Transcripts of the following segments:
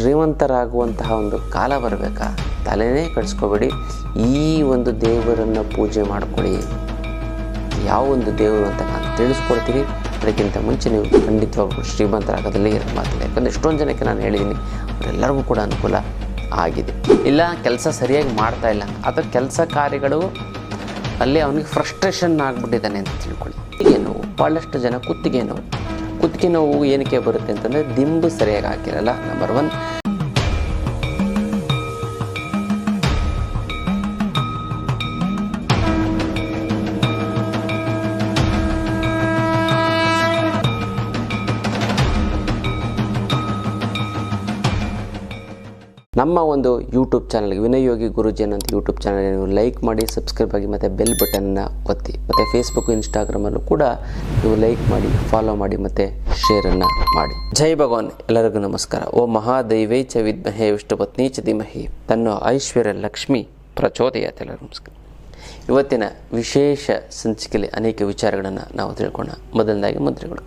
ಶ್ರೀಮಂತರಾಗುವಂತಹ ಒಂದು ಕಾಲ ಬರಬೇಕಾ? ತಲೆನೇ ಕಟ್ಸ್ಕೊಬೇಡಿ ಈ ಒಂದು ದೇವರನ್ನು ಪೂಜೆ ಮಾಡ್ಕೊಳ್ಳಿ. ಯಾವ ಒಂದು ದೇವರು ಅಂತ ನಾನು ತಿಳಿಸ್ಕೊಡ್ತೀನಿ. ಅದಕ್ಕಿಂತ ಮುಂಚೆ ನೀವು ಖಂಡಿತವಾಗ್ಲೂ ಶ್ರೀಮಂತರಾಗೋದಲ್ಲೇ ಮಾತಿಲ್ಲ ಯಾಕಂದರೆ ಎಷ್ಟೊಂದು ಜನಕ್ಕೆ ನಾನು ಹೇಳಿದ್ದೀನಿ, ಅವರೆಲ್ಲರಿಗೂ ಕೂಡ ಅನುಕೂಲ ಆಗಿದೆ. ಇಲ್ಲ, ಕೆಲಸ ಸರಿಯಾಗಿ ಮಾಡ್ತಾ ಇಲ್ಲ. ಅಥವಾ ಕೆಲಸ ಕಾರ್ಯಗಳು ಅಲ್ಲಿ ಅವನಿಗೆ ಫ್ರಸ್ಟ್ರೇಷನ್ ಆಗಿಬಿಟ್ಟಿದ್ದಾನೆ ಅಂತ ತಿಳ್ಕೊಳ್ಳಿ. ಕುತ್ತಿಗೆ ನೋವು ಭಾಳಷ್ಟು ಜನ ಕುತ್ತಿಗೆ ನೋವು ಕುತ್ತಿಗೆ ನೋವು ಏನಕ್ಕೆ ಬರುತ್ತೆ ಅಂತಂದರೆ ದಿಂಬು ಸರಿಯಾಗಿ ಹಾಕಿರಲ್ಲ ನಂಬರ್ ಒನ್ ಒಂದು ಯೂಟ್ಯೂಬ್ ಚಾನಲ್ಗೆ ವಿನಯೋಗಿ ಯೋಗಿ ಗುರುಜಿ ಅನ್ನೋ ಯೂಟ್ಯೂಬ್ ಚಾನಲ್ ನೀವು ಲೈಕ್ ಮಾಡಿ ಸಬ್ಸ್ಕ್ರೈಬ್ ಆಗಿ ಮತ್ತು ಬೆಲ್ ಬಟನ್ನ ಒತ್ತಿ. ಮತ್ತು ಫೇಸ್ಬುಕ್ ಇನ್ಸ್ಟಾಗ್ರಾಮಲ್ಲೂ ಕೂಡ ನೀವು ಲೈಕ್ ಮಾಡಿ ಫಾಲೋ ಮಾಡಿ ಮತ್ತು ಶೇರನ್ನು ಮಾಡಿ. ಜೈ ಭಗವಾನ್. ಎಲ್ಲರಿಗೂ ನಮಸ್ಕಾರ. ಓ ಮಹಾದೈವೈ ಚ ವಿದ್ಮಹೇ ವಿಷ್ಣುಪತ್ನಿ ಚ ಧೀಮಹಿ. ತನ್ನ ಐಶ್ವರ್ಯ ಲಕ್ಷ್ಮಿ ಪ್ರಚೋದಯತೆ ಎಲ್ಲರಿಗೂ ನಮಸ್ಕಾರ. ಇವತ್ತಿನ ವಿಶೇಷ ಸಂಚಿಕೆಯಲ್ಲಿ ಅನೇಕ ವಿಚಾರಗಳನ್ನು ನಾವು ತಿಳ್ಕೊಳ್ಳೋಣ. ಮೊದಲನೇದಾಗಿ ಮುದ್ರೆಗಳು.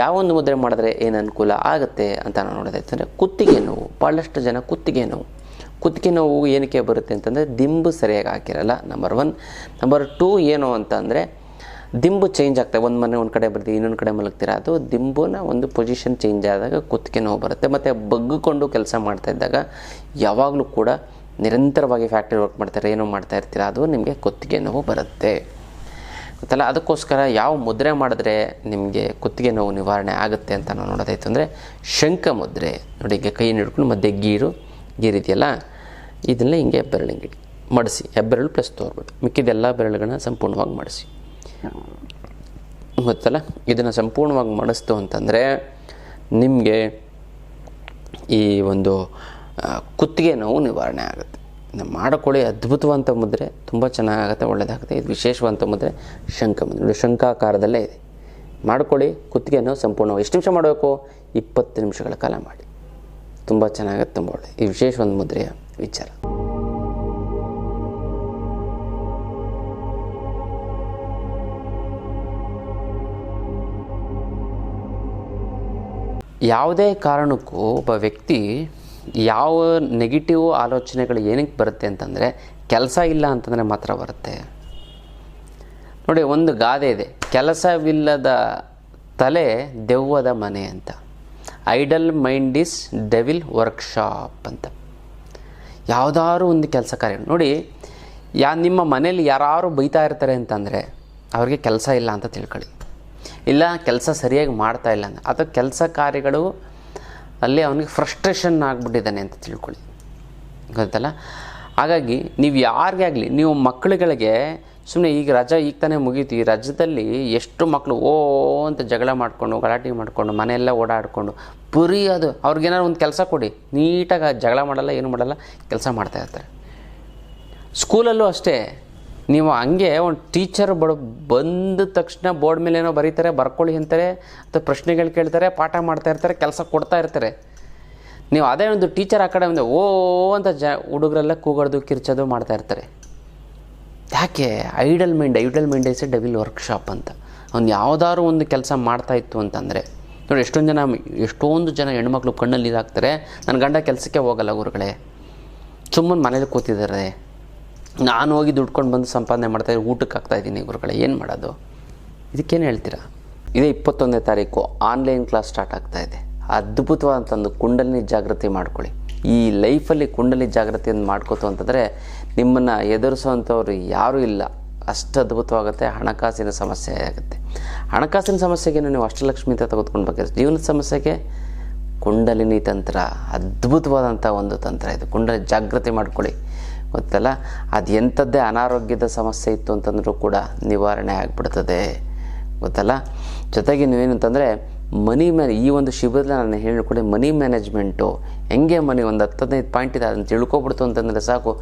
ಯಾವೊಂದು ಮುದ್ರೆ ಮಾಡಿದ್ರೆ ಏನು ಅನುಕೂಲ ಆಗುತ್ತೆ ಅಂತ ನಾವು ನೋಡೋದಾಯ್ತಂದರೆ, ಕುತ್ತಿಗೆ ನೋವು. ಭಾಳಷ್ಟು ಜನ ಕುತ್ತಿಗೆ ನೋವು. ಕುತ್ತಿಗೆ ನೋವು ಏನಕ್ಕೆ ಬರುತ್ತೆ ಅಂತಂದರೆ ದಿಂಬು ಸರಿಯಾಗಿ ಹಾಕಿರಲ್ಲ ನಂಬರ್ ಒನ್ ನಂಬರ್ ಟೂ ಏನು ಅಂತಂದರೆ ದಿಂಬು ಚೇಂಜ್ ಆಗ್ತದೆ ಒಂದು ಮನೆ ಒಂದು ಕಡೆ ಬರ್ತೀವಿ, ಇನ್ನೊಂದು ಕಡೆ ಮಲಗ್ತೀರ, ಅದು ದಿಂಬುನ ಒಂದು ಪೊಸಿಷನ್ ಚೇಂಜ್ ಆದಾಗ ಕುತ್ತಿಗೆ ನೋವು ಬರುತ್ತೆ. ಮತ್ತು ಬಗ್ಗಿಕೊಂಡು ಕೆಲಸ ಮಾಡ್ತಾ ಇದ್ದಾಗ ಯಾವಾಗಲೂ ಕೂಡ ನಿರಂತರವಾಗಿ ಫ್ಯಾಕ್ಟ್ರಿ ವರ್ಕ್ ಮಾಡ್ತಾರೆ, ಏನೋ ಮಾಡ್ತಾ ಇರ್ತೀರ, ಅದು ನಿಮಗೆ ಕುತ್ತಿಗೆ ನೋವು ಬರುತ್ತೆ. ಗೊತ್ತಲ್ಲ? ಅದಕ್ಕೋಸ್ಕರ ಯಾವ ಮುದ್ರೆ ಮಾಡಿದ್ರೆ ನಿಮಗೆ ಕುತ್ತಿಗೆ ನೋವು ನಿವಾರಣೆ ಆಗುತ್ತೆ ಅಂತ ನಾವು ನೋಡೋದಾಯ್ತು ಅಂದರೆ ಶಂಖ ಮುದ್ರೆ. ನೋಡಿ, ಈಗ ಕೈ ಹಿಡ್ಕೊಂಡು ಮಧ್ಯೆ ಗೀರು, ಗೀರಿದೆಯಲ್ಲ? ಇದನ್ನೇ ಹಿಂಗೆ ಬೆರಳಿಂಗಿಡಿ ಮಡಿಸಿ. ಹೆಬ್ಬೆರಳು ಪ್ಲಸ್ ತೋರ್ಬಿಡು. ಮಿಕ್ಕಿದೆಲ್ಲ ಬೆರಳುಗಳನ್ನ ಸಂಪೂರ್ಣವಾಗಿ ಮಾಡಿಸಿ. ಗೊತ್ತಲ್ಲ? ಇದನ್ನು ಸಂಪೂರ್ಣವಾಗಿ ಮಾಡಿಸ್ತು ಅಂತಂದರೆ ನಿಮಗೆ ಈ ಒಂದು ಕುತ್ತಿಗೆ ನೋವು ನಿವಾರಣೆ ಆಗುತ್ತೆ. ಮಾಡಿಕೊಳ್ಳಿ. ಅದ್ಭುತವಂತ ಮುದ್ರೆ. ತುಂಬ ಚೆನ್ನಾಗಾಗುತ್ತೆ ಒಳ್ಳೆಯದಾಗುತ್ತೆ ಇದು ವಿಶೇಷವಂತ ಮುದ್ರೆ ಶಂಖ ಮುದ್ರೆ. ನೋಡಿ ಶಂಖಾಕಾರದಲ್ಲೇ ಇದೆ. ಮಾಡ್ಕೊಳ್ಳಿ. ಕುತ್ತಿಗೆ ನೋವು ಸಂಪೂರ್ಣವಾಗಿ. ಎಷ್ಟು ನಿಮಿಷ ಮಾಡಬೇಕು? ಇಪ್ಪತ್ತು ನಿಮಿಷಗಳ ಕಾಲ ಮಾಡಿ. ತುಂಬ ಚೆನ್ನಾಗುತ್ತೆ, ತುಂಬ ಒಳ್ಳೆ ಈ ವಿಶೇಷ ಒಂದು ಮುದ್ರೆಯ ವಿಚಾರ. ಯಾವುದೇ ಕಾರಣಕ್ಕೂ ಒಬ್ಬ ವ್ಯಕ್ತಿ ಯಾವ ನೆಗೆಟಿವ್ ಆಲೋಚನೆಗಳು ಏನಕ್ಕೆ ಬರುತ್ತೆ ಅಂತಂದರೆ ಕೆಲಸ ಇಲ್ಲ ಅಂತಂದರೆ ಮಾತ್ರ ಬರುತ್ತೆ. ನೋಡಿ, ಒಂದು ಗಾದೆ ಇದೆ. ಕೆಲಸವಿಲ್ಲದ ತಲೆ ದೆವ್ವದ ಮನೆ ಅಂತ. Idle mind is devil workshop ಅಂತ. ಯಾವುದಾದ್ರು ಒಂದು ಕೆಲಸ ಕಾರ್ಯ ನೋಡಿ, ಯಾ ನಿಮ್ಮ ಮನೇಲಿ ಯಾರು ಬೈತಾ ಇರ್ತಾರೆ ಅಂತಂದರೆ ಅವ್ರಿಗೆ ಕೆಲಸ ಇಲ್ಲ ಅಂತ ತಿಳ್ಕೊಳ್ಳಿ. ಇಲ್ಲ, ಕೆಲಸ ಸರಿಯಾಗಿ ಮಾಡ್ತಾ ಇಲ್ಲ ಅಂತ ಅಥವಾ ಕೆಲಸ ಕಾರ್ಯಗಳು ಅಲ್ಲಿ ಅವನಿಗೆ ಫ್ರಸ್ಟ್ರೇಷನ್ ಆಗಿಬಿಟ್ಟಿದ್ದಾನೆ ಅಂತ ತಿಳ್ಕೊಳ್ಳಿ. ಗೊತ್ತಲ್ಲ? ಹಾಗಾಗಿ, ನೀವು ಯಾರಿಗೇ ಆಗಲಿ ನೀವು ಮಕ್ಕಳುಗಳಿಗೆ ಸುಮ್ಮನೆ ಈಗ ರಜಾ ಈಗ ತಾನೇ ಮುಗೀತು. ಈ ರಜದಲ್ಲಿ ಎಷ್ಟು ಮಕ್ಕಳು ಓ ಅಂತ ಜಗಳ ಮಾಡಿಕೊಂಡು, ಗಲಾಟೆ ಮಾಡಿಕೊಂಡು, ಮನೆಯೆಲ್ಲ ಓಡಾಡಿಕೊಂಡು, ಪುರಿ ಅದು. ಅವ್ರಿಗೇನಾದ್ರು ಒಂದು ಕೆಲಸ ಕೊಡಿ. ನೀಟಾಗಿ ಜಗಳ ಮಾಡಲ್ಲ, ಏನು ಮಾಡಲ್ಲ, ಕೆಲಸ ಮಾಡ್ತಾ ಇರ್ತಾರೆ. ಸ್ಕೂಲಲ್ಲೂ ಅಷ್ಟೇ. ನೀವು ಹಂಗೆ ಒಂದು ಟೀಚರ್ ಬಡ, ಬಂದ ತಕ್ಷಣ ಬೋರ್ಡ್ ಮೇಲೆ ಏನೋ ಬರೀತಾರೆ, ಬರ್ಕೊಳ್ಳಿ ಅಂತಾರೆ, ಅಥವಾ ಪ್ರಶ್ನೆಗಳು ಕೇಳ್ತಾರೆ, ಪಾಠ ಮಾಡ್ತಾ ಇರ್ತಾರೆ, ಕೆಲಸ ಕೊಡ್ತಾ ಇರ್ತಾರೆ. ನೀವು ಅದೇ ಒಂದು ಟೀಚರ್ ಆ ಕಡೆ ಒಂದು ಓ ಅಂತ ಜ, ಹುಡುಗರೆಲ್ಲ ಕೂಗೋದು ಕಿರ್ಚೋದು ಮಾಡ್ತಾ ಇರ್ತಾರೆ. ಯಾಕೆ idle mind idle mind is a devil workshop ಅಂತ. ಅವ್ನು ಯಾವುದಾದ್ರು ಒಂದು ಕೆಲಸ ಮಾಡ್ತಾ ಇತ್ತು ಅಂತಂದರೆ, ನೋಡಿ ಎಷ್ಟೊಂದು ಜನ ಎಷ್ಟೊಂದು ಜನ ಹೆಣ್ಮಕ್ಳು ಕಣ್ಣಲ್ಲಿ ಇದಾಗ್ತಾರೆ ನನ್ನ ಗಂಡ ಕೆಲಸಕ್ಕೆ ಹೋಗಲ್ಲ ಗುರುಗಳೇ. ಸುಮ್ಮನೆ ಮನೇಲಿ ಕೂತಿದ್ದಾರೆ. ನಾನು ಹೋಗಿ ದುಡ್ಕೊಂಡು ಬಂದು ಸಂಪಾದನೆ ಮಾಡ್ತಾ ಇದ್ದೀನಿ ಊಟಕ್ಕೆ ಹಾಕ್ತಾಯಿದ್ದೀನಿ ಗುರುಗಳೇ, ಏನು ಮಾಡೋದು? ಇದಕ್ಕೇನು ಹೇಳ್ತೀರಾ? ಇದೇ ಇಪ್ಪತ್ತೊಂದನೇ ತಾರೀಕು ಆನ್ಲೈನ್ ಕ್ಲಾಸ್ ಸ್ಟಾರ್ಟ್ ಆಗ್ತಾಯಿದೆ ಅದ್ಭುತವಾದಂಥ ಒಂದು ಕುಂಡಲಿನಿ ಜಾಗೃತಿ ಮಾಡ್ಕೊಳ್ಳಿ. ಈ ಲೈಫಲ್ಲಿ ಕುಂಡಲಿ ಜಾಗೃತಿಯನ್ನು ಮಾಡ್ಕೋತು ಅಂತಂದರೆ ನಿಮ್ಮನ್ನು ಎದುರಿಸೋವಂಥವ್ರು ಯಾರೂ ಇಲ್ಲ. ಅಷ್ಟು ಅದ್ಭುತವಾಗುತ್ತೆ. ಹಣಕಾಸಿನ ಸಮಸ್ಯೆ ಆಗುತ್ತೆ. ಹಣಕಾಸಿನ ಸಮಸ್ಯೆಗೆ ನೀವು ಅಷ್ಟಲಕ್ಷ್ಮಿ ಅಂತ ತೆಗೆದುಕೊಂಡು ಬೇಕಾದ್ರೆ ಜೀವನದ ಸಮಸ್ಯೆಗೆ ಕುಂಡಲಿನಿ ತಂತ್ರ. ಅದ್ಭುತವಾದಂಥ ಒಂದು ತಂತ್ರ ಇದು. ಕುಂಡಲಿ ಜಾಗೃತಿ ಮಾಡ್ಕೊಳ್ಳಿ. ಗೊತ್ತಲ್ಲ? ಅದು ಎಂಥದ್ದೇ ಅನಾರೋಗ್ಯದ ಸಮಸ್ಯೆ ಇತ್ತು ಅಂತಂದರೂ ಕೂಡ ನಿವಾರಣೆ ಆಗಿಬಿಡ್ತದೆ. ಗೊತ್ತಲ್ಲ? ಜೊತೆಗೆ ನೀವೇನಂತಂದರೆ ಮನಿ ಮ್ಯಾನೆ, ಈ ಒಂದು ಶಿಬಿರದಲ್ಲಿ ನಾನು ಹೇಳಿಕೊಡಿ ಮನಿ ಮ್ಯಾನೇಜ್ಮೆಂಟು, ಹೆಂಗೆ ಮನಿ ಒಂದು ಹತ್ತು ಹದಿನೈದು ಪಾಯಿಂಟ್ ಇದೆ, ಅದನ್ನು ತಿಳ್ಕೊಬಿಡ್ತು ಅಂತಂದರೆ ಸಾಕು.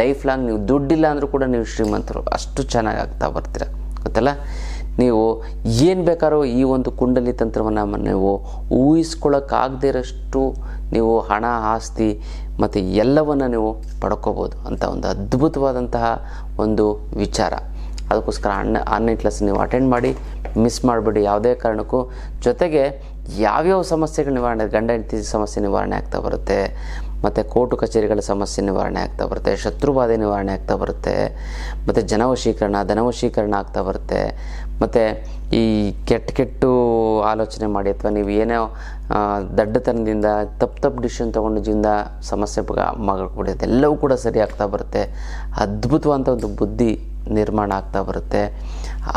ಲೈಫ್ ಲಾಂಗ್ ನೀವು ದುಡ್ಡಿಲ್ಲ ಅಂದರೂ ಕೂಡ ನೀವು ಶ್ರೀಮಂತರು. ಅಷ್ಟು ಚೆನ್ನಾಗಿ ಆಗ್ತಾ ಬರ್ತೀರ. ಗೊತ್ತಲ್ಲ? ನೀವು ಏನು ಬೇಕಾದ್ರೂ ಈ ಒಂದು ಕುಂಡಲಿ ತಂತ್ರವನ್ನು ನೀವು ಊಹಿಸ್ಕೊಳ್ಳೋಕ್ಕಾಗದೇ ಇರೋಷ್ಟು ನೀವು ಹಣ, ಆಸ್ತಿ ಮತ್ತು ಎಲ್ಲವನ್ನು ನೀವು ಪಡ್ಕೋಬೋದು ಅಂತ ಒಂದು ಅದ್ಭುತವಾದಂತಹ ಒಂದು ವಿಚಾರ. ಅದಕ್ಕೋಸ್ಕರ ಅಣ್ಣ ಆನ್ಲೈನ್ ಕ್ಲಾಸ್ ನೀವು ಅಟೆಂಡ್ ಮಾಡಿ ಮಿಸ್ ಮಾಡಿಬಿಡಿ. ಯಾವುದೇ ಕಾರಣಕ್ಕೂ ಜೊತೆಗೆ ಯಾವ್ಯಾವ ಸಮಸ್ಯೆಗಳು ನಿವಾರಣೆ, ಗಂಡ ಹೆಂಡತಿ ಸಮಸ್ಯೆ ನಿವಾರಣೆ ಆಗ್ತಾ ಬರುತ್ತೆ, ಮತ್ತು ಕೋರ್ಟು ಕಚೇರಿಗಳ ಸಮಸ್ಯೆ ನಿವಾರಣೆ ಆಗ್ತಾ ಬರುತ್ತೆ ಶತ್ರುಬಾಧೆ ನಿವಾರಣೆ ಆಗ್ತಾ ಬರುತ್ತೆ, ಮತ್ತು ಜನವಶೀಕರಣ, ಧನವಶೀಕರಣ ಆಗ್ತಾ ಬರುತ್ತೆ, ಮತ್ತು ಈ ಕೆಟ್ಟ ಕೆಟ್ಟು ಆಲೋಚನೆ ಮಾಡಿ ಅಥವಾ ನೀವು ಏನೋ ದಡ್ಡತನದಿಂದ, ತಪ್ಪು ತಪ್ಪು ಡಿಸಿಷನ್ ತೊಗೊಂಡು ಜೀವನ ಸಮಸ್ಯೆ ಮಾಡ್ಕೊಡೋದು ಎಲ್ಲವೂ ಕೂಡ ಸರಿ ಆಗ್ತಾ ಬರುತ್ತೆ. ಅದ್ಭುತವಾದಂಥ ಒಂದು ಬುದ್ಧಿ ನಿರ್ಮಾಣ ಆಗ್ತಾ ಬರುತ್ತೆ.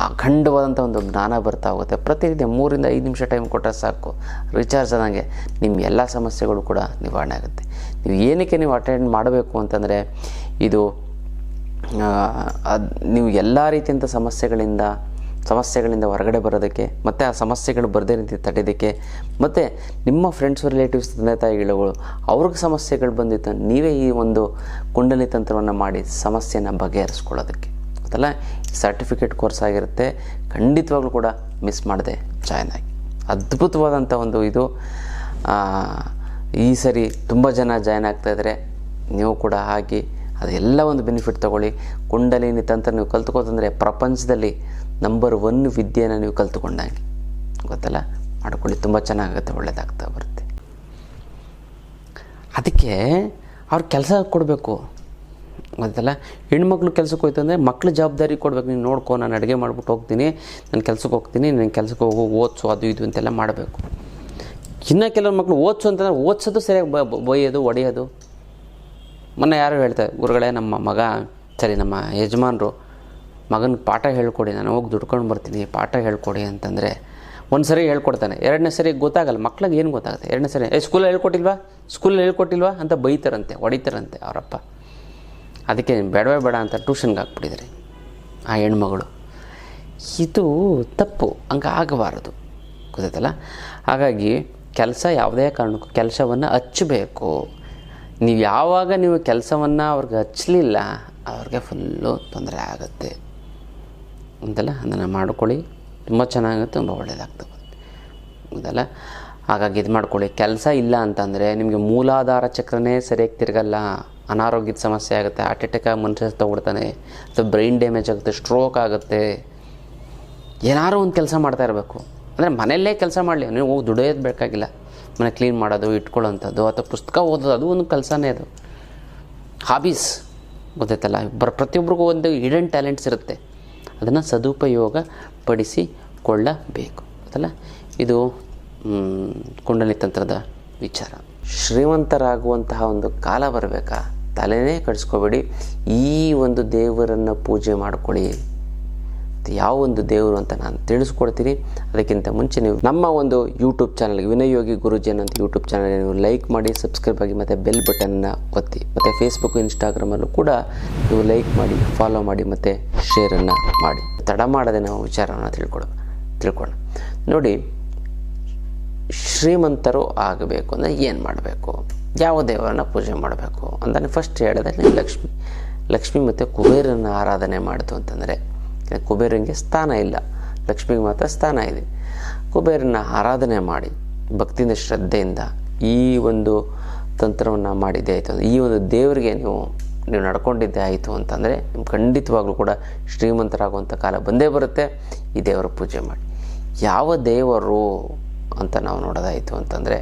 ಅಖಂಡವಾದಂಥ ಒಂದು ಜ್ಞಾನ ಬರ್ತಾ ಹೋಗುತ್ತೆ. ಪ್ರತಿನಿತ್ಯ ಮೂರಿಂದ ಐದು ನಿಮಿಷ ಟೈಮ್ ಕೊಟ್ಟರೆ ಸಾಕು. ರಿಚಾರ್ಜ್ ಆದಂಗೆ ನಿಮ್ಮ ಎಲ್ಲ ಸಮಸ್ಯೆಗಳು ಕೂಡ ನಿವಾರಣೆ ಆಗುತ್ತೆ. ನೀವು ಏನಕ್ಕೆ ನೀವು ಅಟೆಂಡ್ ಮಾಡಬೇಕು ಅಂತಂದರೆ, ಇದು ಅದು ನೀವು ಎಲ್ಲ ರೀತಿಯಂಥ ಸಮಸ್ಯೆಗಳಿಂದ ಸಮಸ್ಯೆಗಳಿಂದ ಹೊರಗಡೆ ಬರೋದಕ್ಕೆ, ಮತ್ತು ಆ ಸಮಸ್ಯೆಗಳು ಬರದೇ ರೀತಿ ತಡೆಯೋದಕ್ಕೆ ಮತ್ತು ನಿಮ್ಮ ಫ್ರೆಂಡ್ಸ್ ರಿಲೇಟಿವ್ಸ್ ತಂದೆ ತಾಯಿಗಳು, ಅವ್ರಿಗೆ ಸಮಸ್ಯೆಗಳು ಬಂದಿತ್ತು ನೀವೇ ಈ ಒಂದು ಕುಂಡಲಿ ತಂತ್ರವನ್ನು ಮಾಡಿ ಸಮಸ್ಯೆನ ಬಗೆಹರಿಸ್ಕೊಳ್ಳೋದಕ್ಕೆ. ಅದಲ್ಲ ಸರ್ಟಿಫಿಕೇಟ್ ಕೋರ್ಸ್ ಆಗಿರುತ್ತೆ. ಖಂಡಿತವಾಗ್ಲೂ ಕೂಡ ಮಿಸ್ ಮಾಡಿದೆ ಜಾಯ್ನ್ ಆಗಿ. ಅದ್ಭುತವಾದಂಥ ಒಂದು ಇದು. ಈ ಸರಿ ತುಂಬ ಜನ ಜಾಯ್ನ್ ಆಗ್ತಾಯಿದ್ರೆ ನೀವು ಕೂಡ ಹಾಕಿ ಅದೆಲ್ಲ ಒಂದು ಬೆನಿಫಿಟ್ ತೊಗೊಳ್ಳಿ. ಕುಂಡಲಿನಿ ತಂತ್ರ ನೀವು ಕಲ್ತ್ಕೋತಂದರೆ ಪ್ರಪಂಚದಲ್ಲಿ ನಂಬರ್ ಒನ್ ವಿದ್ಯೆಯನ್ನು ನೀವು ಕಲ್ತ್ಕೊಂಡಂಗೆ. ಗೊತ್ತಲ್ಲ? ಮಾಡ್ಕೊಳ್ಳಿ. ತುಂಬ ಚೆನ್ನಾಗುತ್ತೆ ಒಳ್ಳೆಯದಾಗ್ತಾ ಬರುತ್ತೆ. ಅದಕ್ಕೆ ಅವ್ರ ಕೆಲಸ ಕೊಡಬೇಕು. ಗೊತ್ತಲ್ಲ? ಹೆಣ್ಮಕ್ಳು ಕೆಲಸಕ್ಕೆ ಹೋಯ್ತು ಅಂದರೆ ಮಕ್ಳು ಜವಾಬ್ದಾರಿ ಕೊಡ್ಬೇಕು. ನೀನು ನೋಡ್ಕೊ, ನಾನು ಅಡುಗೆ ಮಾಡ್ಬಿಟ್ಟು ಹೋಗ್ತೀನಿ. ನಾನು ಕೆಲಸಕ್ಕೆ ಹೋಗ್ತೀನಿ, ನಾನು ಕೆಲಸಕ್ಕೆ ಹೋಗು, ಓದಿಸು, ಅದು ಇದು ಅಂತೆಲ್ಲ ಮಾಡಬೇಕು. ಇನ್ನೂ ಕೆಲವು ಮಕ್ಕಳು ಓದಿಸು ಅಂತಂದ್ರೆ ಓದಿಸೋದು ಸರಿಯಾಗಿ ಬೈಯೋದು ಹೊಡೆಯೋದು ಮೊನ್ನೆ ಯಾರು ಹೇಳ್ತಾರೆ ಗುರುಗಳೇ, ನಮ್ಮ ಮಗ, ಸರಿ, ನಮ್ಮ ಯಜಮಾನರು, ಮಗನ ಪಾಠ ಹೇಳ್ಕೊಡಿ, ನಾನು ಹೋಗಿ ದುಡ್ಕೊಂಡು ಬರ್ತೀನಿ, ಪಾಠ ಹೇಳ್ಕೊಡಿ ಅಂತಂದರೆ ಒಂದು ಸರಿ ಹೇಳ್ಕೊಡ್ತಾನೆ. ಎರಡನೇ ಸರಿ ಗೊತ್ತಾಗಲ್ಲ, ಮಕ್ಳಿಗೆ ಏನು ಗೊತ್ತಾಗುತ್ತೆ? ಎರಡನೇ ಸರಿ, ಏ ಸ್ಕೂಲಲ್ಲಿ ಹೇಳ್ಕೊಟ್ಟಿಲ್ವಾ? ಸ್ಕೂಲಲ್ಲಿ ಹೇಳ್ಕೊಟ್ಟಿಲ್ವಾ? ಅಂತ ಬೈತಾರಂತೆ, ಹೊಡಿತಾರಂತೆ ಅವರಪ್ಪ. ಅದಕ್ಕೆ ಬೇಡವೇ ಬೇಡ ಅಂತ ಟ್ಯೂಷನ್ಗೆ ಹಾಕ್ಬಿಟ್ಟಿದ್ದಾರೆ ಆ ಹೆಣ್ಮಗಳು. ಇದು ತಪ್ಪು, ಹಂಗೆ ಆಗಬಾರದು. ಗೊತ್ತಲ್ಲ ಹಾಗಾಗಿ ಕೆಲಸ ಯಾವುದೇ ಕಾರಣಕ್ಕೂ ಕೆಲಸವನ್ನು ಹಚ್ಚಬೇಕು. ನೀವು ಯಾವಾಗ ನೀವು ಕೆಲಸವನ್ನು ಅವ್ರಿಗೆ ಹಚ್ಚಲಿಲ್ಲ, ಅವ್ರಿಗೆ ಫುಲ್ಲು ತೊಂದರೆ ಆಗುತ್ತೆ. ಅಂತಲ್ಲ ಅದನ್ನು ಮಾಡ್ಕೊಳ್ಳಿ. ತುಂಬ ಚೆನ್ನಾಗುತ್ತೆ, ತುಂಬ ಒಳ್ಳೆಯದಾಗ್ತದೆ ಹೌದಲ್ಲ ಹಾಗಾಗಿ ಇದು ಮಾಡ್ಕೊಳ್ಳಿ. ಕೆಲಸ ಇಲ್ಲ ಅಂತಂದರೆ ನಿಮಗೆ ಮೂಲಾಧಾರ ಚಕ್ರನೇ ಸರಿಯಾಗಿ ತಿರುಗಲ್ಲ. ಅನಾರೋಗ್ಯದ ಸಮಸ್ಯೆ ಆಗುತ್ತೆ ಹಾರ್ಟ್ ಅಟ್ಯಾಕ್ ಆಗಿ ಮನುಷ್ಯ ತೊಗೊಡ್ತಾನೆ ಅಥವಾ ಬ್ರೈನ್ ಡ್ಯಾಮೇಜ್ ಆಗುತ್ತೆ ಸ್ಟ್ರೋಕ್ ಆಗುತ್ತೆ. ಏನಾರು ಒಂದು ಕೆಲಸ ಮಾಡ್ತಾ ಇರಬೇಕು. ಅಂದರೆ ಮನೆಯಲ್ಲೇ ಕೆಲಸ ಮಾಡಲಿ, ನೀವು ಹೋಗಿ ದುಡಿಯೋದು ಬೇಕಾಗಿಲ್ಲ. ಮನೆ ಕ್ಲೀನ್ ಮಾಡೋದು, ಇಟ್ಕೊಳ್ಳೋಂಥದ್ದು, ಅಥವಾ ಪುಸ್ತಕ ಓದೋದು, ಅದು ಒಂದು ಕೆಲಸನೇ ಅದು. ಹಾಬೀಸ್ ಗೊತ್ತೈತಲ್ಲ ಬರ ಪ್ರತಿಯೊಬ್ಬರಿಗೂ ಒಂದು ಹಿಡನ್ ಟ್ಯಾಲೆಂಟ್ಸ್ ಇರುತ್ತೆ. ಅದನ್ನು ಸದುಪಯೋಗ ಪಡಿಸಿಕೊಳ್ಳಬೇಕು ಗೊತ್ತಲ್ಲ? ಇದು ಕುಂಡಲಿ ತಂತ್ರದ ವಿಚಾರ. ಶ್ರೀಮಂತರಾಗುವಂತಹ ಒಂದು ಕಾಲ ಬರಬೇಕಾ? ತಲೆನೇ ಕಡಿಸ್ಕೋಬೇಡಿ. ಈ ಒಂದು ದೇವರನ್ನು ಪೂಜೆ ಮಾಡ್ಕೊಳ್ಳಿ. ಯಾವ ಒಂದು ದೇವರು ಅಂತ ನಾನು ತಿಳಿಸ್ಕೊಡ್ತೀನಿ. ಅದಕ್ಕಿಂತ ಮುಂಚೆ ನೀವು ನಮ್ಮ ಒಂದು ಯೂಟ್ಯೂಬ್ ಚಾನಲ್ಗೆ ವಿನಯೋಗಿ ಯೋಗಿ ಅಂತ ಯೂಟ್ಯೂಬ್ ಚಾನಲ್ ನೀವು ಲೈಕ್ ಮಾಡಿ ಸಬ್ಸ್ಕ್ರೈಬ್ ಆಗಿ, ಮತ್ತು ಬೆಲ್ ಬಟನ್ನ ಒತ್ತಿ, ಮತ್ತು ಫೇಸ್ಬುಕ್ ಇನ್ಸ್ಟಾಗ್ರಾಮಲ್ಲೂ ಕೂಡ ನೀವು ಲೈಕ್ ಮಾಡಿ ಫಾಲೋ ಮಾಡಿ, ಮತ್ತು ಶೇರನ್ನು ಮಾಡಿ. ತಡ ಮಾಡದೆ ನಾವು ವಿಚಾರವನ್ನು ತಿಳ್ಕೊಳ, ತಿಳ್ಕೊಳ್ಳೋಣ. ನೋಡಿ, ಶ್ರೀಮಂತರು ಆಗಬೇಕು ಅಂದರೆ ಏನು ಮಾಡಬೇಕು? ಯಾವ ದೇವರನ್ನ ಪೂಜೆ ಮಾಡಬೇಕು. ಅಂತಲೇ ಫಸ್ಟ್ ಹೇಳಿದೆ ಲಕ್ಷ್ಮಿ ಲಕ್ಷ್ಮಿ ಮತ್ತು ಕುಬೇರನ ಆರಾಧನೆ ಮಾಡಿತು ಅಂತಂದರೆ ಕುಬೇರನಿಗೆ ಸ್ಥಾನ ಇಲ್ಲ. ಲಕ್ಷ್ಮಿಗೆ ಮಾತ್ರ ಸ್ಥಾನ ಇದೆ. ಕುಬೇರನ ಆರಾಧನೆ ಮಾಡಿ, ಭಕ್ತಿಯಿಂದ, ಶ್ರದ್ಧೆಯಿಂದ ಈ ಒಂದು ತಂತ್ರವನ್ನು ಮಾಡಿದ್ದೇ ಆಯಿತು ಈ ಒಂದು ದೇವರಿಗೆ ನೀವು ನೀವು ನಡ್ಕೊಂಡಿದ್ದೆ ಆಯಿತು ಅಂತಂದರೆ ಖಂಡಿತವಾಗ್ಲೂ ಕೂಡ ಶ್ರೀಮಂತರಾಗುವಂಥ ಕಾಲ ಬಂದೇ ಬರುತ್ತೆ. ಈ ದೇವರ ಪೂಜೆ ಮಾಡಿ. ಯಾವ ದೇವರು ಅಂತ ನಾವು ನೋಡೋದಾಯಿತು ಅಂತಂದರೆ,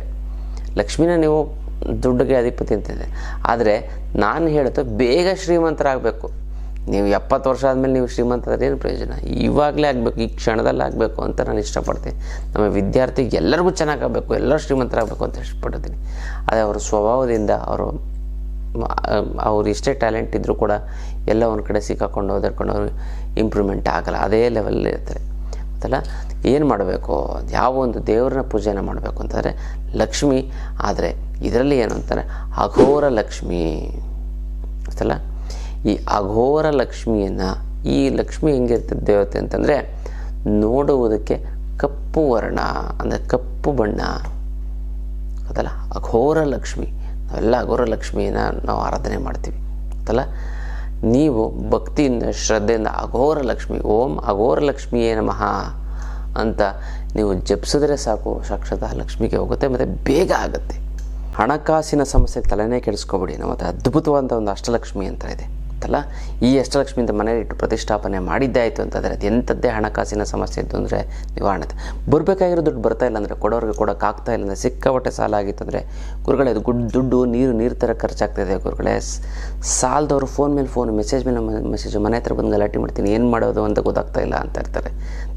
ಲಕ್ಷ್ಮಿನ ನೀವು ದುಡ್ಡಿಗೆ ಅಧಿಪತಿ ಅಂತಿದೆ ಆದರೆ ನಾನು ಹೇಳುತ್ತೆ ಬೇಗ ಶ್ರೀಮಂತರಾಗಬೇಕು. ನೀವು ಎಪ್ಪತ್ತು ವರ್ಷ ಆದಮೇಲೆ ನೀವು ಶ್ರೀಮಂತರಾದ್ರೆ ಏನು ಪ್ರಯೋಜನ? ಇವಾಗಲೇ ಆಗಬೇಕು, ಈ ಕ್ಷಣದಲ್ಲಿ ಆಗಬೇಕು ಅಂತ ನಾನು ಇಷ್ಟಪಡ್ತೀನಿ ನಮ್ಮ ವಿದ್ಯಾರ್ಥಿ ಎಲ್ಲರಿಗೂ ಚೆನ್ನಾಗಾಗಬೇಕು, ಎಲ್ಲರೂ ಶ್ರೀಮಂತರಾಗಬೇಕು ಅಂತ ಇಷ್ಟಪಡ್ತೀನಿ ಅದೇ ಅವರ ಸ್ವಭಾವದಿಂದ ಅವರು, ಅವ್ರು ಎಷ್ಟೇ ಟ್ಯಾಲೆಂಟ್ ಇದ್ದರೂ ಕೂಡ ಎಲ್ಲ ಒಂದು ಕಡೆ ಸಿಕ್ಕಾಕೊಂಡು ಓದಾಡ್ಕೊಂಡು ಅವರು ಇಂಪ್ರೂವ್ಮೆಂಟ್ ಆಗಲ್ಲ. ಅದೇ ಲೆವೆಲಲ್ಲಿ ಇರ್ತಾರೆ. ಗೊತ್ತಲ್ಲ ಏನು ಮಾಡಬೇಕು? ಯಾವ ಒಂದು ದೇವ್ರನ್ನ ಪೂಜೆನ ಮಾಡಬೇಕು ಅಂತಂದರೆ ಲಕ್ಷ್ಮಿ. ಆದರೆ ಇದರಲ್ಲಿ ಏನು ಅಂತಾರೆ ಅಘೋರ ಲಕ್ಷ್ಮಿ. ಗೊತ್ತಲ್ಲ ಈ ಅಘೋರ ಲಕ್ಷ್ಮಿಯನ್ನು ಈ ಲಕ್ಷ್ಮಿ ಹೆಂಗಿರ್ತದೆ ದೇವತೆ ಅಂತಂದರೆ ನೋಡುವುದಕ್ಕೆ ಕಪ್ಪು ವರ್ಣ, ಅಂದರೆ ಕಪ್ಪು ಬಣ್ಣ. ಗೊತ್ತಲ್ಲ? ಅಘೋರ ಲಕ್ಷ್ಮಿ. ನಾವೆಲ್ಲ ಅಘೋರ ಲಕ್ಷ್ಮಿಯನ್ನು ನಾವು ಆರಾಧನೆ ಮಾಡ್ತೀವಿ. ಗೊತ್ತಲ್ಲ? ನೀವು ಭಕ್ತಿಯಿಂದ, ಶ್ರದ್ಧೆಯಿಂದ ಅಘೋರ ಲಕ್ಷ್ಮಿ, ಓಂ ಅಘೋರ ಲಕ್ಷ್ಮಿಯೇ ನಮಃ ಅಂತ ನೀವು ಜಪಿಸಿದ್ರೆ ಸಾಕು, ಸಾಕ್ಷಾತ್ ಲಕ್ಷ್ಮಿಗೆ ಹೋಗುತ್ತೆ, ಮತ್ತು ಬೇಗ ಆಗುತ್ತೆ. ಹಣಕಾಸಿನ ಸಮಸ್ಯೆ ತಲೆನೇ ಕೆಡಿಸ್ಕೊಬಿಡಿ. ನಮ್ಮ ಹತ್ರ ಅದ್ಭುತವಾದಂಥ ಒಂದು ಅಷ್ಟಲಕ್ಷ್ಮಿ ಅಂತ ಇದೆ. ಅಲ್ಲ ಈ ಅಷ್ಟಲಕ್ಷ್ಮಿಯಿಂದ ಇಟ್ಟು ಪ್ರತಿಷ್ಠಾಪನೆ ಮಾಡಿದ್ದೇ ಆಯಿತು ಅಂತಂದರೆ ಅದು ಎಂಥದ್ದೇ ಹಣಕಾಸಿನ ಸಮಸ್ಯೆ ಇತ್ತು ಅಂದರೆ ನಿವಾರಣೆ. ಬರಬೇಕಾಗಿರೋ ದುಡ್ಡು ಬರ್ತಾ ಇಲ್ಲ ಅಂದರೆ ಕೊಡೋರಿಗೆ ಕೊಡೋಕ್ಕಾಗ್ತಾ ಇಲ್ಲ ಅಂದರೆ ಸಿಕ್ಕಾಪಟ್ಟೆ ಸಾಲ ಆಗಿತ್ತು ಅಂದರೆ ಗುರುಗಳೇ, ಅದು ಗುಡ್ ದುಡ್ಡು, ನೀರು ನೀರು ಥರ ಖರ್ಚಾಗ್ತಾಯಿದೆ ಗುರುಗಳೇ. ಸಾಲದವರು ಫೋನ್ ಮೇಲೆ ಫೋನ್, ಮೆಸೇಜ್ ಮೇಲೆ ಮೆಸೇಜ್ ಮನೆ ಹತ್ರ ಬಂದು ಗಲಾಟೆ ಮಾಡ್ತೀನಿ, ಏನು ಮಾಡೋದು ಅಂತ ಗೊತ್ತಾಗ್ತಾ ಇಲ್ಲ ಅಂತ ಇರ್ತಾರೆ.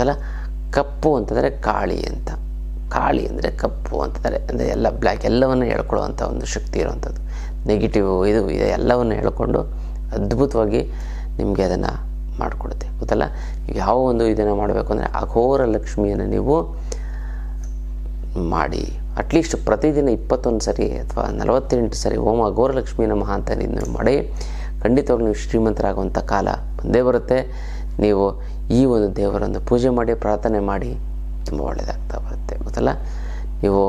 ಅದಲ್ಲ ಕಪ್ಪು ಅಂತಂದರೆ ಕಾಳಿ ಅಂತ. ಕಾಳಿ ಅಂದರೆ ಕಪ್ಪು ಅಂತಂದರೆ ಅಂದರೆ ಎಲ್ಲ ಬ್ಲ್ಯಾಕ್ ಎಲ್ಲವನ್ನು ಹೇಳ್ಕೊಳ್ಳುವಂಥ ಒಂದು ಶಕ್ತಿ ಇರುವಂಥದ್ದು. ನೆಗೆಟಿವ್ ಇದು ಇದೆ ಎಲ್ಲವನ್ನು ಹೇಳ್ಕೊಂಡು ಅದ್ಭುತವಾಗಿ ನಿಮಗೆ ಅದನ್ನು ಮಾಡಿಕೊಡುತ್ತೆ. ಗೊತ್ತಲ್ಲ? ಯಾವ ಒಂದು ಇದನ್ನು ಮಾಡಬೇಕು ಅಂದರೆ ಅಘೋರ ಲಕ್ಷ್ಮಿಯನ್ನು ನೀವು ಮಾಡಿ. ಅಟ್ಲೀಸ್ಟ್ ಪ್ರತಿದಿನ ಇಪ್ಪತ್ತೊಂದು ಸರಿ ಅಥವಾ ನಲವತ್ತೆಂಟು ಸರಿ ಓಂ ಅಘೋರಲಕ್ಷ್ಮಿ ನಮಃ ಅಂತ ನೀವು ಮಾಡಿ. ಖಂಡಿತವಾಗ್ಲೂ ನೀವು ಶ್ರೀಮಂತರಾಗುವಂಥ ಕಾಲ ಬಂದೇ ಬರುತ್ತೆ. ನೀವು ಈ ಒಂದು ದೇವರನ್ನು ಪೂಜೆ ಮಾಡಿ, ಪ್ರಾರ್ಥನೆ ಮಾಡಿ ತುಂಬ ಒಳ್ಳೆಯದಾಗ್ತಾ ಬರುತ್ತೆ. ಗೊತ್ತಲ್ಲ? ನೀವು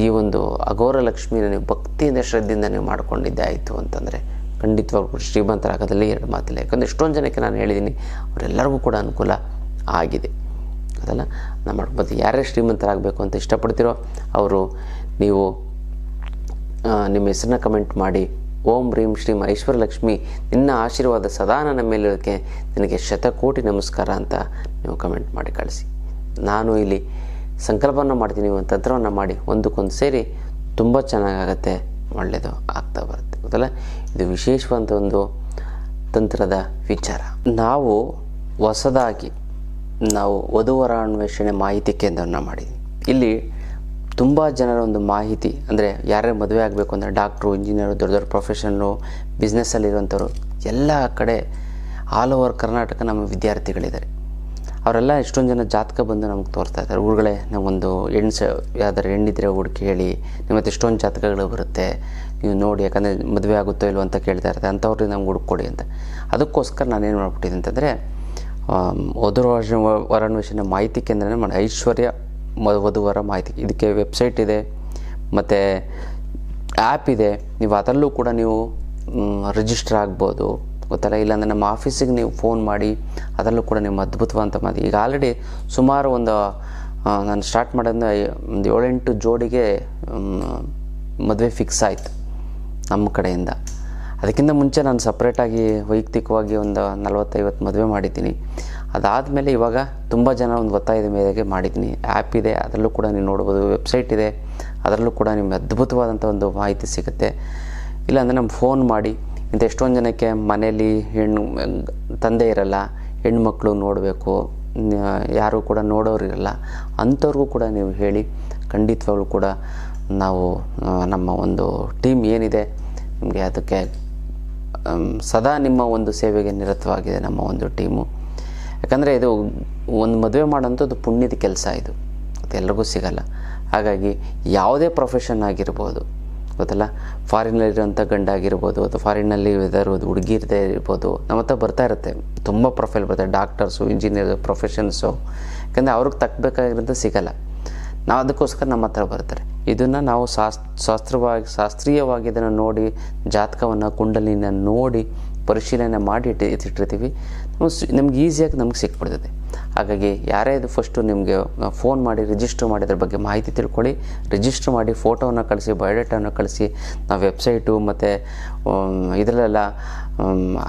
ಈ ಒಂದು ಅಘೋರ ಲಕ್ಷ್ಮಿನ ನೀವು ಭಕ್ತಿಯಿಂದ, ಶ್ರದ್ಧೆಯಿಂದ ನೀವು ಮಾಡ್ಕೊಂಡಿದ್ದೆ ಆಯಿತು ಅಂತಂದರೆ ಖಂಡಿತವಾಗ್ಲೂ ಶ್ರೀಮಂತರಾಗದಲ್ಲಿ ಎರಡು ಮಾತಿಲ್ಲ. ಯಾಕಂದರೆ ಎಷ್ಟೊಂದು ಜನಕ್ಕೆ ನಾನು ಹೇಳಿದ್ದೀನಿ, ಅವರೆಲ್ಲರಿಗೂ ಕೂಡ ಅನುಕೂಲ ಆಗಿದೆ. ಅದಲ್ಲ ನಮ್ಮ ಮಾಡ್ಬೋದು ಯಾರೇ ಶ್ರೀಮಂತರಾಗಬೇಕು ಅಂತ ಇಷ್ಟಪಡ್ತೀರೋ, ಅವರು ನೀವು ನಿಮ್ಮ ಹೆಸರನ್ನ ಕಮೆಂಟ್ ಮಾಡಿ ಓಂ ರೀಂ ಶ್ರೀಂ ಐಶ್ವರ್ಯಲಕ್ಷ್ಮಿ ನಿನ್ನ ಆಶೀರ್ವಾದ ಸದಾ ನನ್ನ ಮೇಲಿರೋದಕ್ಕೆ ನಿನಗೆ ಶತಕೋಟಿ ನಮಸ್ಕಾರ ಅಂತ ನೀವು ಕಮೆಂಟ್ ಮಾಡಿ ಕಳಿಸಿ. ನಾನು ಇಲ್ಲಿ ಸಂಕಲ್ಪವನ್ನು ಮಾಡ್ತೀನಿ ಒಂದು ತಂತ್ರವನ್ನು ಮಾಡಿ, ಒಂದಕ್ಕೊಂದು ಸೇರಿ ತುಂಬ ಚೆನ್ನಾಗಾಗತ್ತೆ ಒಳ್ಳೆಯದು ಆಗ್ತಾ ಬರುತ್ತೆ. ಗೊತ್ತಲ್ಲ? ಇದು ವಿಶೇಷವಾದ ಒಂದು ತಂತ್ರದ ವಿಚಾರ. ನಾವು ಹೊಸದಾಗಿ ನಾವು ವಧುವರ ಅನ್ವೇಷಣೆ ಮಾಹಿತಿ ಕೇಂದ್ರವನ್ನು ಮಾಡಿದ್ದೀವಿ ಇಲ್ಲಿ ತುಂಬ ಜನರ ಒಂದು ಮಾಹಿತಿ, ಅಂದರೆ ಯಾರ್ಯಾರು ಮದುವೆ ಆಗಬೇಕು ಅಂದರೆ ಡಾಕ್ಟ್ರು ಇಂಜಿನಿಯರು ದೊಡ್ಡ ದೊಡ್ಡ ಪ್ರೊಫೆಷನ್ನು ಬಿಸ್ನೆಸ್ಸಲ್ಲಿರುವಂಥವ್ರು ಎಲ್ಲ ಕಡೆ ಆಲ್ ಓವರ್ ಕರ್ನಾಟಕ ನಮ್ಮ ವಿದ್ಯಾರ್ಥಿಗಳಿದ್ದಾರೆ. ಅವರೆಲ್ಲ ಎಷ್ಟೊಂದು ಜನ ಜಾತಕ ಬಂದು ನಮ್ಗೆ ತೋರಿಸ್ತಾ ಇದ್ದಾರೆ. ಊರುಗಳೇ ನಾವೊಂದು ಹೆಣ್ಣು ಸ, ಯಾವ್ದಾರು ಹೆಣ್ಣಿದ್ರೆ ಹುಡುಕಿ ಹೇಳಿ ನಿಮ್ಮ ಎಷ್ಟೊಂದು ಜಾತಕಗಳು ಬರುತ್ತೆ, ನೀವು ನೋಡಿ, ಯಾಕಂದರೆ ಮದುವೆ ಆಗುತ್ತೋ ಇಲ್ವೋ ಅಂತ ಕೇಳ್ತಾ ಇರ್ತಾರೆ. ಅಂಥವ್ರಿಗೆ ನಮ್ಗೆ ಹುಡುಕೊಡಿ ಅಂತ. ಅದಕ್ಕೋಸ್ಕರ ನಾನೇನು ಮಾಡ್ಬಿಟ್ಟಿದ್ದೆ ಅಂತಂದರೆ ವರಣ ವರಾನ್ವೇಷಣೆ ಮಾಹಿತಿ ಕೇಂದ್ರನೇ ಮಾಡಿ ಐಶ್ವರ್ಯ ವಧುವರ ಮಾಹಿತಿ. ಇದಕ್ಕೆ ವೆಬ್ಸೈಟ್ ಇದೆ, ಮತ್ತು ಆ್ಯಪ್ ಇದೆ. ನೀವು ಅದರಲ್ಲೂ ಕೂಡ ನೀವು ರಿಜಿಸ್ಟರ್ ಆಗ್ಬೋದು. ಗೊತ್ತಲ್ಲ? ಇಲ್ಲಾಂದರೆ ನಮ್ಮ ಆಫೀಸಿಗೆ ನೀವು ಫೋನ್ ಮಾಡಿ, ಅದರಲ್ಲೂ ಕೂಡ ನಿಮ್ಮ ಅದ್ಭುತವಂತ ಮಾತು ಈಗ ಆಲ್ರೆಡಿ ಸುಮಾರು ಒಂದು ನಾನು ಸ್ಟಾರ್ಟ್ ಮಾಡೋದನ್ನ ಒಂದು ಏಳೆಂಟು ಜೋಡಿಗೆ ಮದುವೆ ಫಿಕ್ಸ್ ಆಯಿತು ನಮ್ಮ ಕಡೆಯಿಂದ. ಅದಕ್ಕಿಂತ ಮುಂಚೆ ನಾನು ಸಪ್ರೇಟಾಗಿ ವೈಯಕ್ತಿಕವಾಗಿ ಒಂದು ನಲವತ್ತೈವತ್ತು ಮದುವೆ ಮಾಡಿದ್ದೀನಿ. ಅದಾದಮೇಲೆ ಇವಾಗ ತುಂಬ ಜನ ಒಂದು ಒತ್ತಾಯದ ಮೇರೆಗೆ ಮಾಡಿದ್ದೀನಿ. ಆ್ಯಪ್ ಇದೆ, ಅದರಲ್ಲೂ ಕೂಡ ನೀವು ನೋಡ್ಬೋದು, ವೆಬ್ಸೈಟ್ ಇದೆ, ಅದರಲ್ಲೂ ಕೂಡ ನಿಮಗೆ ಅದ್ಭುತವಾದಂಥ ಒಂದು ಮಾಹಿತಿ ಸಿಗುತ್ತೆ. ಇಲ್ಲಾಂದರೆ ನಮ್ಗೆ ಫೋನ್ ಮಾಡಿ, ಇಂಥ ಎಷ್ಟೊಂದು ಜನಕ್ಕೆ ಮನೇಲಿ ಹೆಣ್ಣು, ತಂದೆ ಇರಲ್ಲ, ಹೆಣ್ಮಕ್ಳು ನೋಡಬೇಕು ಯಾರೂ ಕೂಡ ನೋಡೋರು ಇರಲ್ಲ, ಅಂಥವ್ರಿಗೂ ಕೂಡ ನೀವು ಹೇಳಿ, ಖಂಡಿತವಾಗ್ಲೂ ಕೂಡ ನಾವು ನಮ್ಮ ಒಂದು ಟೀಮ್ ಏನಿದೆ, ನಿಮಗೆ ಅದಕ್ಕೆ ಸದಾ ನಿಮ್ಮ ಒಂದು ಸೇವೆಗೆ ನಿರತವಾಗಿದೆ ನಮ್ಮ ಒಂದು ಟೀಮು. ಯಾಕಂದರೆ ಇದು ಒಂದು ಮದುವೆ ಮಾಡೋಂಥದ್ದು ಪುಣ್ಯದ ಕೆಲಸ ಇದು. ಅದು ಎಲ್ರಿಗೂ ಸಿಗಲ್ಲ. ಹಾಗಾಗಿ ಯಾವುದೇ ಪ್ರೊಫೆಷನ್ ಆಗಿರ್ಬೋದು, ಗೊತ್ತಲ್ಲ? ಫಾರಿನಲ್ಲಿರೋಂಥ ಗಂಡ ಆಗಿರ್ಬೋದು ಅಥವಾ ಫಾರಿನಲ್ಲಿ ಇರೋದು ಹುಡುಗಿ ಇರದೇ ಇರ್ಬೋದು, ನಮ್ಮ ಹತ್ರ ಬರ್ತಾ ಇರುತ್ತೆ. ತುಂಬ ಪ್ರೊಫೈಲ್ ಬರ್ತದೆ ಡಾಕ್ಟರ್ಸು ಇಂಜಿನಿಯರ್ಸು ಪ್ರೊಫೆಷನ್ಸು ಯಾಕಂದರೆ ಅವ್ರಿಗೆ ತಕ್ಕಬೇಕಾಗಿರೋದು ಸಿಗಲ್ಲ. ನಾವು ಅದಕ್ಕೋಸ್ಕರ ನಮ್ಮ ಹತ್ರ ಬರ್ತಾರೆ. ಇದನ್ನು ನಾವು ಶಾಸ್, ಶಾಸ್ತ್ರವಾಗಿ, ಶಾಸ್ತ್ರೀಯವಾಗಿ ಇದನ್ನು ನೋಡಿ, ಜಾತಕವನ್ನು, ಕುಂಡಲಿನ ನೋಡಿ, ಪರಿಶೀಲನೆ ಮಾಡಿ ಇಟ್ಟು, ಇಟ್ಟಿರ್ತೀವಿ. ನಮ್ಗೆ ಈಸಿಯಾಗಿ ನಮ್ಗೆ ಸಿಕ್ಬಿಡ್ತದೆ. ಹಾಗಾಗಿ ಯಾರೇ ಇದು ಫಸ್ಟು ನಿಮಗೆ ಫೋನ್ ಮಾಡಿ ರಿಜಿಸ್ಟರ್ ಮಾಡಿದ್ರ ಬಗ್ಗೆ ಮಾಹಿತಿ ತಿಳ್ಕೊಳ್ಳಿ. ರಿಜಿಸ್ಟರ್ ಮಾಡಿ ಫೋಟೋವನ್ನು ಕಳಿಸಿ ಬಯೋಡೇಟಾವನ್ನು ಕಳಿಸಿ. ನಾವು ವೆಬ್ಸೈಟು ಮತ್ತು ಇದರಲ್ಲೆಲ್ಲ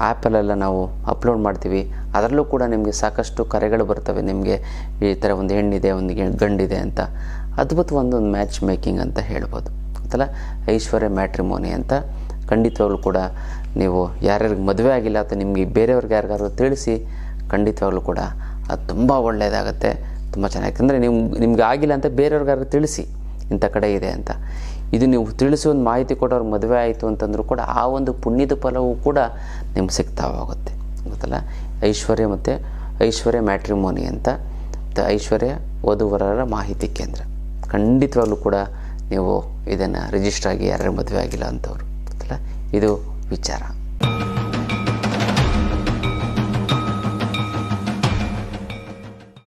ಆ್ಯಪಲ್ಲೆಲ್ಲ ನಾವು ಅಪ್ಲೋಡ್ ಮಾಡ್ತೀವಿ. ಅದರಲ್ಲೂ ಕೂಡ ನಿಮಗೆ ಸಾಕಷ್ಟು ಕರೆಗಳು ಬರ್ತವೆ. ನಿಮಗೆ ಈ ಥರ ಒಂದು ಹೆಣ್ಣಿದೆ, ಒಂದು ಗಂಡಿದೆ ಅಂತ. ಅದ್ಭುತ ಒಂದು ಮ್ಯಾಚ್ ಮೇಕಿಂಗ್ ಅಂತ ಹೇಳ್ಬೋದು. ಗೊತ್ತಲ್ಲ ಐಶ್ವರ್ಯ ಮ್ಯಾಟ್ರಿಮೋನಿ ಅಂತ ಖಂಡಿತವಾಗ್ಲೂ ಕೂಡ ನೀವು ಯಾರ್ಯಾರಿಗೆ ಮದುವೆ ಆಗಿಲ್ಲ ಅಥವಾ ನಿಮಗೆ ಬೇರೆಯವ್ರಿಗೆ ಯಾರಿಗಾದ್ರೂ ತಿಳಿಸಿ, ಖಂಡಿತವಾಗ್ಲೂ ಕೂಡ ಅದು ತುಂಬ ಒಳ್ಳೆಯದಾಗುತ್ತೆ, ತುಂಬ ಚೆನ್ನಾಗಿ ಯಾಕಂದರೆ ನೀವು ನಿಮ್ಗೆ ಆಗಿಲ್ಲ ಅಂತ ಬೇರೆಯವ್ರಿಗಾದ್ರು ತಿಳಿಸಿ, ಇಂಥ ಕಡೆ ಇದೆ ಅಂತ. ಇದು ನೀವು ತಿಳಿಸಿ ಒಂದು ಮಾಹಿತಿ ಕೊಡೋರು ಮದುವೆ ಆಯಿತು ಅಂತಂದರೂ ಕೂಡ ಆ ಒಂದು ಪುಣ್ಯದ ಫಲವೂ ಕೂಡ ನಿಮ್ಗೆ ಸಿಗ್ತಾ ಹೋಗುತ್ತೆ ಗೊತ್ತಲ್ಲ? ಐಶ್ವರ್ಯ ಮತ್ತು ಐಶ್ವರ್ಯ ಮ್ಯಾಟ್ರಿಮೋನಿ ಅಂತ, ಮತ್ತು ಐಶ್ವರ್ಯ ವಧುವರರ ಮಾಹಿತಿ ಕೇಂದ್ರ. ಖಂಡಿತವಾಗ್ಲೂ ಕೂಡ ನೀವು ಇದನ್ನು ರಿಜಿಸ್ಟರ್ ಆಗಿ ಯಾರ್ಯಾರು ಮದುವೆ ಆಗಿಲ್ಲ ಅಂಥವ್ರು ಗೊತ್ತಲ್ಲ? ಇದು विचारा.